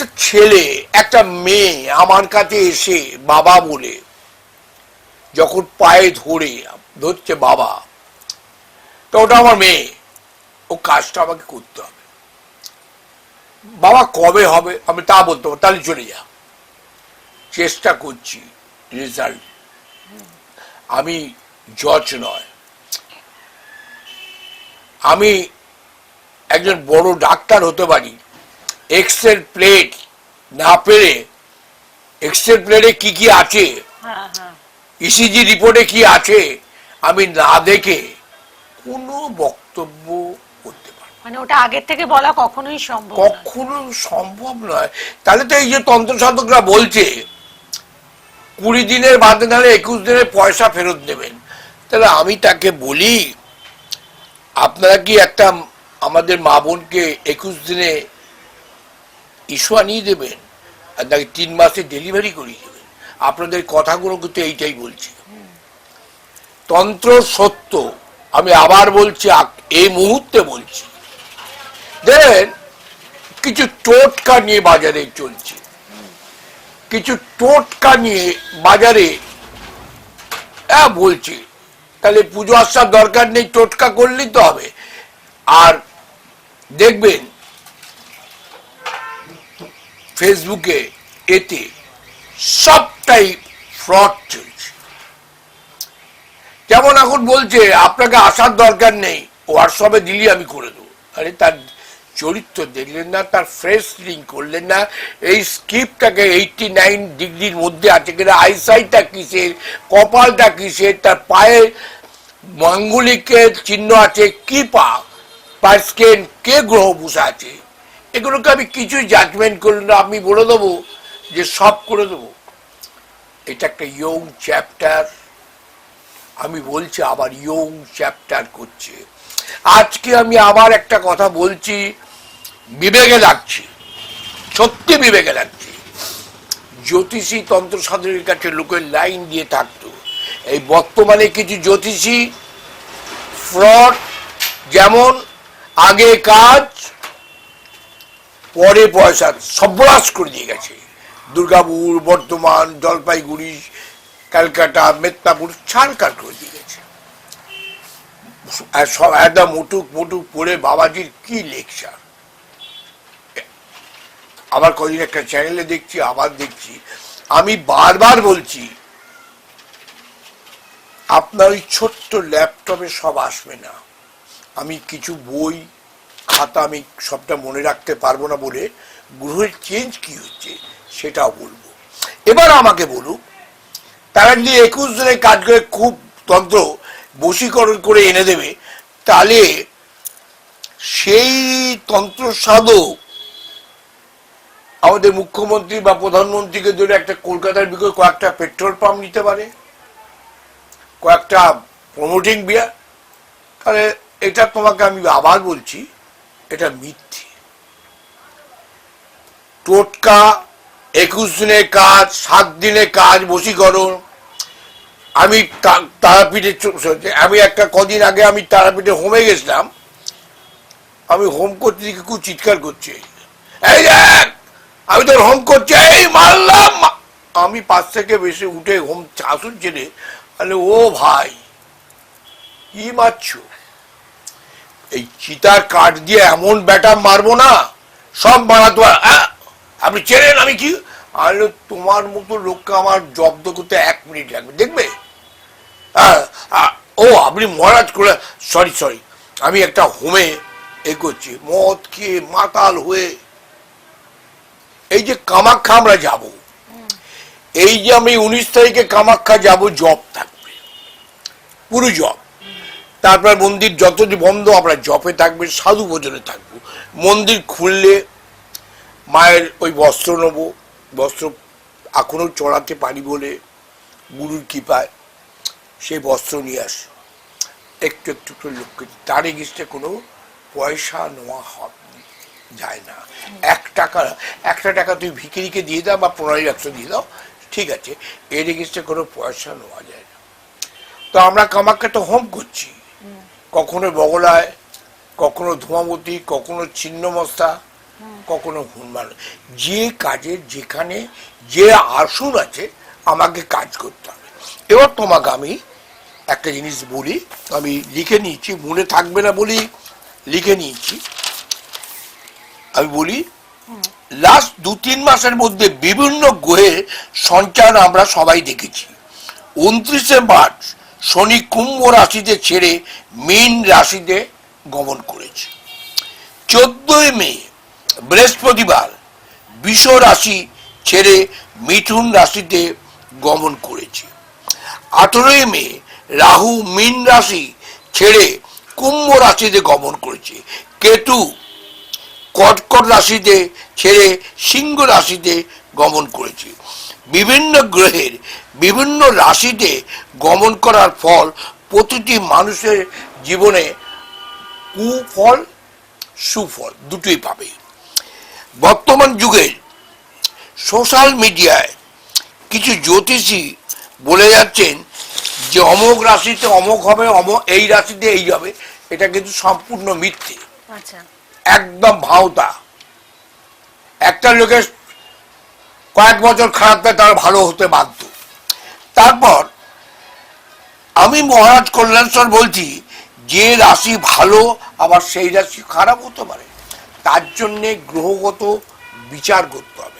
একটা ছেলে, একটা মেয়ে আমার কাছে এসে বাবা বলে, যখন পায়ে ধরে ধরছে বাবা, তো ওটা আমার মেয়ে, ও কাজটা আমাকে করতে হবে। বাবা কবে হবে আমি তা বলতে পারব তাহলে চলে যা। চেষ্টা করছি রেজাল্ট আমি জজ নয়। আমি একজন বড় ডাক্তার হতে পারি এক্সেল প্লেট না পেরে এক্সেল প্লেটে কি কি আছে? হ্যাঁ হ্যাঁ। ইসিজি রিপোর্টে কি আছে? আমি না দেখে কোনো বক্তব্য করতে পারি মানে ওটা আগের থেকে বলা কখনোই সম্ভব। কখনো সম্ভব নয়। তাহলে তো এই যে তন্ত্র সাধকরা বলছে কুড়ি দিনের বাদে নাহলে একুশ দিনের পয়সা ফেরত দেবেন। তাহলে আমি তাকে বলি আপনারা কি একটা আমাদের মা বোনকে একুশ দিনে ইস্যু আনিয়ে দেবেন, আর তাকে তিন মাসে ডেলিভারি করিয়ে দেবেন। আপনাদের কথাগুলো কিন্তু এইটাই বলছি। তন্ত্র সত্য, আমি আবার বলছি এই মুহূর্তে বলছি। দেখেন, কিছু টোটকা নিয়ে বাজারে চলছে। কিছু টোটকা নিয়ে বাজারে হ্যাঁ বলছি। তাহলে পুজো আসার দরকার নেই, টোটকা করলেই তো হবে। আর দেখবেন ফেসবুকে এতে সবটাই ফ্রড চলছে। যেমন এখন বলছে, আপনাকে আসার দরকার নেই হোয়াটসঅ্যাপে দিলি আমি করে দেবো। আরে তার চরিত্র দেখলেন না, তার ফ্রেশ লিঙ্ক করলেন না, এই স্ক্রিপ্টটাকে এইটটি নাইন ডিগ্রির মধ্যে আছে কিনা আইসাইটটা কিসের, কপালটা কিসের, তার পায়ে মাঙ্গলিকের চিহ্ন আছে কি পা স্কেন কে গ্রহ বসে আছে? এগুলোকে আমি কিছুই জাজমেন্ট করলাম না, আমি বলে দেবো যে সব করে দেবো। এটা একটা ইয়ং চ্যাপ্টার আমি বলছি, আবার ইয়ং চ্যাপ্টার করছে। আজকে আমি আবার একটা কথা বলছি, বিবেকে লাগছি সত্যি বিবেকে লাগছি জ্যোতিষী তন্ত্র সাধনের কাছে লোকের লাইন দিয়ে থাকতো। এই বর্তমানে কিছু জ্যোতিষী ফ্রড যেমন আগে কাজ পরে পয়সা সর্বনাশ করে দিয়ে গেছে। দুর্গাপুর, বর্ধমান, জলপাইগুড়ি, ক্যালকাটা, মেদিনীপুর ছাড়কাট করে দিয়ে গেছে। সব একদম মুটুক মুটুক পড়ে বাবাজির কি লেকচার। আবার কদিন একটা চ্যানেলে দেখছি, আবার দেখছি। আমি বারবার বলছি, আপনার ওই ছোট্ট ল্যাপটপে সব আসবে না। আমি কিছু বই খাতা আমি সবটা মনে রাখতে পারব না বলে গ্রহের চেঞ্জ কি হচ্ছে সেটাও বলব। এবার আমাকে বলুক তারা যদি একুশ দিনের কাজ করে খুব তন্ত্র বশীকরণ করে এনে দেবে, তাহলে সেই তন্ত্র সাধক আমাদের মুখ্যমন্ত্রী বা প্রধানমন্ত্রীকে ধরে একটা কলকাতার বিকল্প কয়েকটা পেট্রোল পাম্প নিতে পারে, কয়েকটা প্রমোটিং বিয়ার তাহলে এটা তোমাকে আমি আবার বলছি এটা মিথ্যে। টোটকা, একুশ দিনের কাজ, সাত দিনের কাজ, বশীকরণ। আমি তারাপীঠে চ- আমি একটা কদিন আগে আমি তারাপীঠে হোমে গেছিলাম। আমি হোম করতে দিকে খুব চিৎকার করছে। এই দেখ আমি তোর হোম করছি, এই মারলাম আমি পাশ থেকে বেশি উঠে হোম চাষুর ছেড়ে তাহলে ও ভাই, কি মারছো? এই চিতার কাঠ দিয়ে এমন ব্যাটা মারবো না, সব মারা আহ! আপনি চেনেন আমি কি? আরে তোমার মতো লোককে আমার জব্দ করতে এক মিনিট লাগবে, দেখবে? ও, আপনি মহারাজ করে সরি সরি আমি একটা হোমে এ করছি, মদ খেয়ে মাতাল হয়ে। এই যে কামাখ্যা আমরা যাব, এই যে আমি উনিশ তারিখে কামাখ্যা যাব, জব থাকবে, পুরো জব। তারপর মন্দির যতদিন বন্ধ, আমরা জপে থাকবে, সাধু ভোজনে থাকব। মন্দির খুললে মায়ের ওই বস্ত্র নেব, বস্ত্র এখনও চড়াতে পারি বলে গুরুর কৃপায় সেই বস্ত্র নিয়ে আসে। একটু একটু করে লোককে। তার এগেস্টে কোনো পয়সা নেওয়া হবে যায় না। এক টাকা, একটা টাকা তুই ভিকিরিকে দিয়ে দাও বা পনেরো একশো দিয়ে দাও, ঠিক আছে। এর এগেস্টে কোনো পয়সা নেওয়া যায় না। তো আমরা কামাখ্যা তো হোম করছি। কখনো বগলায় কখনো ধূমাবতী কখনো ছিন্নমস্তা কখনো হুনমান। যে কাজের যেখানে যে আসন আছে আমাকে কাজ করতে হবে। এবার তোমাকে আমি একটা জিনিস বলি আমি লিখে নিয়েছি মনে থাকবে না বলি লিখে নিয়েছি। আমি বলি লাস্ট দু তিন মাসের মধ্যে বিভিন্ন গ্রহে সঞ্চার আমরা সবাই দেখেছি। উনত্রিশে মার্চ শনি কুম্ভ রাশিতে ছেড়ে মীন রাশিতে গমন করেছে। চোদ্দই মে, বৃহস্পতিবার বিষ রাশি ছেড়ে মিথুন রাশিতে গমন করেছে। আঠেরোই মে, রাহু মীন রাশি ছেড়ে কুম্ভ রাশিতে গমন করেছে। কেতু কটকট রাশিতে ছেড়ে সিংহ রাশিতে গমন করেছে। বিভিন্ন গ্রহের বিভিন্ন রাশিতে গমন করার ফল প্রতিটি মানুষের জীবনে কুফল সুফল দুটোই পাবে। বর্তমান যুগের সোশ্যাল মিডিয়ায় কিছু জ্যোতিষী বলে যাচ্ছেন যে অমোক রাশিতে অমোক হবে অমক এই রাশিতে এই হবে এটা কিন্তু সম্পূর্ণ মিথ্যে। আচ্ছা। একদম ভাওতা। একটা লোকের কয়েক বছর খারাপটা তার ভালো হতে বাধ্য। তারপর আমি মহারাজ কল্যাণস্বর বলছি, যে রাশি ভালো, আবার সেই রাশি খারাপ হতে পারে। তার জন্যে গ্রহগত বিচার করতে হবে।